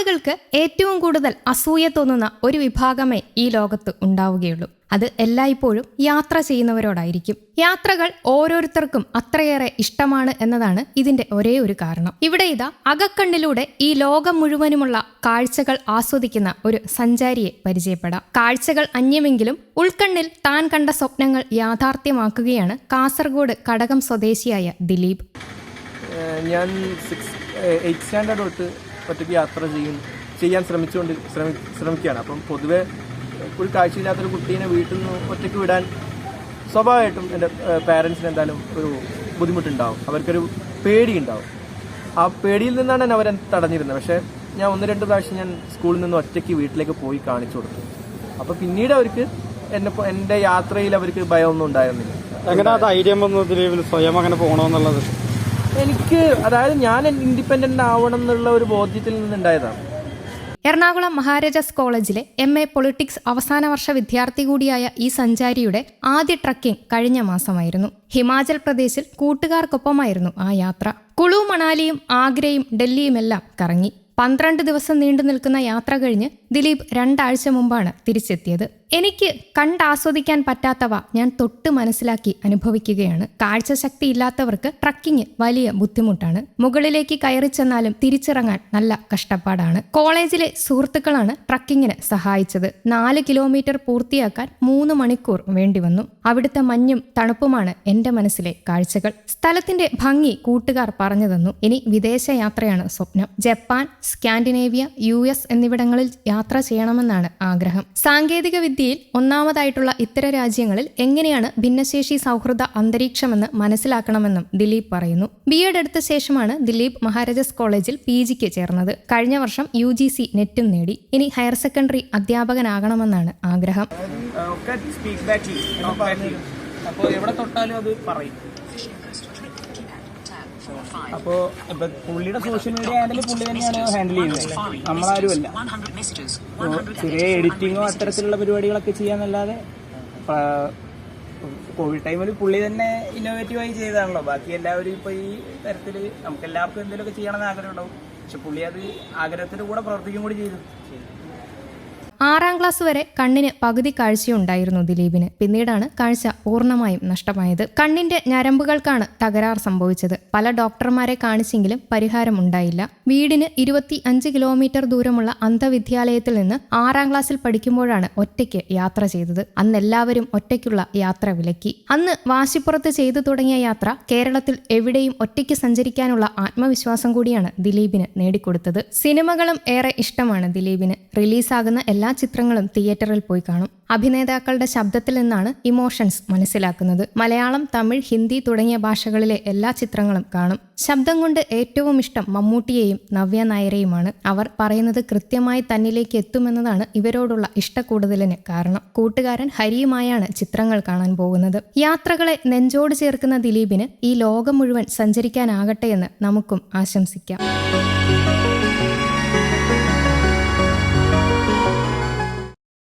ആളുകൾക്ക് ഏറ്റവും കൂടുതൽ അസൂയ തോന്നുന്ന ഒരു വിഭാഗമേ ഈ ലോകത്ത് ഉണ്ടാവുകയുള്ളൂ. അത് എല്ലായ്പ്പോഴും യാത്ര ചെയ്യുന്നവരോടായിരിക്കും. യാത്രകൾ ഓരോരുത്തർക്കും അത്രയേറെ ഇഷ്ടമാണ് എന്നതാണ് ഇതിന്റെ ഒരേ ഒരു കാരണം. ഇവിടെ ഇതാ അകക്കണ്ണിലൂടെ ഈ ലോകം മുഴുവനുമുള്ള കാഴ്ചകൾ ആസ്വദിക്കുന്ന ഒരു സഞ്ചാരിയെ പരിചയപ്പെടാം. കാഴ്ചകൾ അന്യമെങ്കിലും ഉൾക്കണ്ണിൽ താൻ കണ്ട സ്വപ്നങ്ങൾ യാഥാർത്ഥ്യമാക്കുകയാണ് കാസർഗോഡ് കടകം സ്വദേശിയായ ദിലീപ്. ഞാൻ സ്റ്റാൻഡേർഡ് തൊട്ട് ഒറ്റയ്ക്ക് യാത്ര ചെയ്യും ചെയ്യാൻ ശ്രമിച്ചുകൊണ്ട് ശ്രമി ശ്രമിക്കുകയാണ്. അപ്പം പൊതുവെ ഒരു കാഴ്ചയില്ലാത്തൊരു കുട്ടീനെ വീട്ടിൽ നിന്ന് ഒറ്റയ്ക്ക് വിടാൻ സ്വാഭാവികമായിട്ടും എന്റെ പാരൻസിന് എന്തായാലും ഒരു ബുദ്ധിമുട്ടുണ്ടാവും. അവർക്കൊരു പേടിയുണ്ടാവും. ആ പേടിയിൽ നിന്നാണ് എന്നെ അവരെ തടഞ്ഞിരുന്നത്. പക്ഷേ ഞാൻ ഒന്ന് രണ്ട് പ്രാവശ്യം ഞാൻ സ്കൂളിൽ നിന്ന് ഒറ്റയ്ക്ക് വീട്ടിലേക്ക് പോയി കാണിച്ചു കൊടുത്തു. അപ്പോൾ പിന്നീട് അവർക്ക് എന്നെ എന്റെ യാത്രയിൽ അവർക്ക് ഭയമൊന്നും ഉണ്ടായിരുന്നില്ല. എങ്ങനെ ധൈര്യം വന്നു സ്വയം അങ്ങനെ പോകണമെന്നുള്ളത് എനിക്ക് അതായത് ഞാൻ ഇൻഡിപെൻഡന്റ് ആവണം എന്നുള്ള ഒരു ബോധ്യത്തിൽ നിന്നുണ്ടായതാണ്. എറണാകുളം മഹാരാജാസ് കോളേജിലെ എം എ പൊളിറ്റിക്സ് അവസാന വർഷ വിദ്യാർത്ഥി കൂടിയായ ഈ സഞ്ചാരിയുടെ ആദ്യ ട്രക്കിംഗ് കഴിഞ്ഞ മാസമായിരുന്നു. ഹിമാചൽ പ്രദേശിൽ കൂട്ടുകാർക്കൊപ്പമായിരുന്നു ആ യാത്ര. കുളു മണാലിയും ആഗ്രയും ഡൽഹിയുമെല്ലാം കറങ്ങി. പന്ത്രണ്ട് ദിവസം നീണ്ടു നിൽക്കുന്ന യാത്ര കഴിഞ്ഞ് ദിലീപ് രണ്ടാഴ്ച മുമ്പാണ് തിരിച്ചെത്തിയത്. എനിക്ക് കണ്ടാസ്വദിക്കാൻ പറ്റാത്തവ ഞാൻ തൊട്ട് മനസ്സിലാക്കി അനുഭവിക്കുകയാണ്. കാഴ്ചശക്തി ഇല്ലാത്തവർക്ക് ട്രക്കിംഗ് വലിയ ബുദ്ധിമുട്ടാണ്. മുകളിലേക്ക് കയറി ചെന്നാലും തിരിച്ചിറങ്ങാൻ നല്ല കഷ്ടപ്പാടാണ്. കോളേജിലെ സുഹൃത്തുക്കളാണ് ട്രക്കിങ്ങിന് സഹായിച്ചത്. നാല് കിലോമീറ്റർ പൂർത്തിയാക്കാൻ മൂന്ന് മണിക്കൂർ വേണ്ടി വന്നു അവിടുത്തെ മഞ്ഞും തണുപ്പുമാണ് എന്റെ മനസ്സിലെ കാഴ്ചകൾ. സ്ഥലത്തിന്റെ ഭംഗി കൂട്ടുകാർ പറഞ്ഞു തന്നു ഇനി വിദേശയാത്രയാണ് സ്വപ്നം. ജപ്പാൻ സ്കാൻഡിനേവിയ യു എന്നിവിടങ്ങളിൽ യാത്ര ചെയ്യണമെന്നാണ് ആഗ്രഹം. സാങ്കേതിക വിദ്യയിൽ ഒന്നാമതായിട്ടുള്ള ഇത്തരം രാജ്യങ്ങളിൽ എങ്ങനെയാണ് ഭിന്നശേഷി സൗഹൃദ അന്തരീക്ഷമെന്ന് മനസ്സിലാക്കണമെന്നും ദിലീപ് പറയുന്നു. ബി എഡ് എടുത്ത ശേഷമാണ് ദിലീപ് മഹാരാജസ് കോളേജിൽ പി ജിക്ക് ചേർന്നത്. കഴിഞ്ഞ വർഷം യു ജി സി നെറ്റും നേടി. ഇനി ഹയർ സെക്കൻഡറി അധ്യാപകനാകണമെന്നാണ് ആഗ്രഹം. ചെയ്യും അപ്പോൾ എവിടെ തൊട്ടാലും അത് പറയും. അപ്പോൾ ഇപ്പൊ പുള്ളിയുടെ സോഷ്യൽ മീഡിയ ഹാൻഡിൽ പുള്ളി തന്നെയാണ് ഹാൻഡിൽ ചെയ്യുന്നത്. നമ്മളാരുമല്ല. ചെറിയ എഡിറ്റിങ്ങോ അത്തരത്തിലുള്ള പരിപാടികളൊക്കെ ചെയ്യാന്നല്ലാതെ കോവിഡ് ടൈമിൽ പുള്ളി തന്നെ ഇന്നോവേറ്റീവായി ചെയ്തതാണല്ലോ ബാക്കി എല്ലാവരും ഇപ്പോൾ ഈ തരത്തിൽ നമുക്ക് എല്ലാവർക്കും എന്തെങ്കിലുമൊക്കെ ചെയ്യണമെന്ന് ആഗ്രഹം ഉണ്ടാവും പക്ഷെ പുള്ളി അത് ആഗ്രഹത്തിന്റെ കൂടെ പ്രവർത്തിക്കും കൂടി ചെയ്തു. ആറാം ക്ലാസ് വരെ കണ്ണിന് പകുതി കാഴ്ചയുണ്ടായിരുന്നു ദിലീപിന്. പിന്നീടാണ് കാഴ്ച പൂർണമായും നഷ്ടമായത്. കണ്ണിന്റെ ഞരമ്പുകൾക്കാണ് തകരാർ സംഭവിച്ചത്. പല ഡോക്ടർമാരെ കാണിച്ചെങ്കിലും പരിഹാരം ഉണ്ടായില്ല വീടിന് ഇരുപത്തി അഞ്ച് കിലോമീറ്റർ ദൂരമുള്ള അന്ധവിദ്യാലയത്തിൽ നിന്ന് ആറാം ക്ലാസ്സിൽ പഠിക്കുമ്പോഴാണ് ഒറ്റയ്ക്ക് യാത്ര ചെയ്തത്. അന്ന് എല്ലാവരും ഒറ്റയ്ക്കുള്ള യാത്ര വിലക്കി. അന്ന് വാശിപ്പുറത്ത് ചെയ്തു തുടങ്ങിയ യാത്ര കേരളത്തിൽ എവിടെയും ഒറ്റയ്ക്ക് സഞ്ചരിക്കാനുള്ള ആത്മവിശ്വാസം കൂടിയാണ് ദിലീപിന് നേടിക്കൊടുത്തത്. സിനിമകളും ഏറെ ഇഷ്ടമാണ് ദിലീപിന്. റിലീസാകുന്ന എല്ലാ ചിത്രങ്ങളും തിയേറ്ററിൽ പോയി കാണും. അഭിനേതാക്കളുടെ ശബ്ദത്തിൽ നിന്നാണ് ഇമോഷൻസ് മനസ്സിലാക്കുന്നത്. മലയാളം തമിഴ് ഹിന്ദി തുടങ്ങിയ ഭാഷകളിലെ എല്ലാ ചിത്രങ്ങളും കാണും. ശബ്ദം കൊണ്ട് ഏറ്റവും ഇഷ്ടം മമ്മൂട്ടിയെയും നവ്യ നായരെയുമാണ്. അവർ പറയുന്നത് കൃത്യമായി തന്നിലേക്ക് എത്തുമെന്നതാണ് ഇവരോടുള്ള ഇഷ്ടക്കൂടുതലിന് കാരണം. കൂട്ടുകാരൻ ഹരിയുമായാണ് ചിത്രങ്ങൾ കാണാൻ പോകുന്നത്. യാത്രകളെ നെഞ്ചോട് ചേർക്കുന്ന ദിലീപിന് ഈ ലോകം മുഴുവൻ സഞ്ചരിക്കാനാകട്ടെ എന്ന് നമുക്കും ആശംസിക്കാം.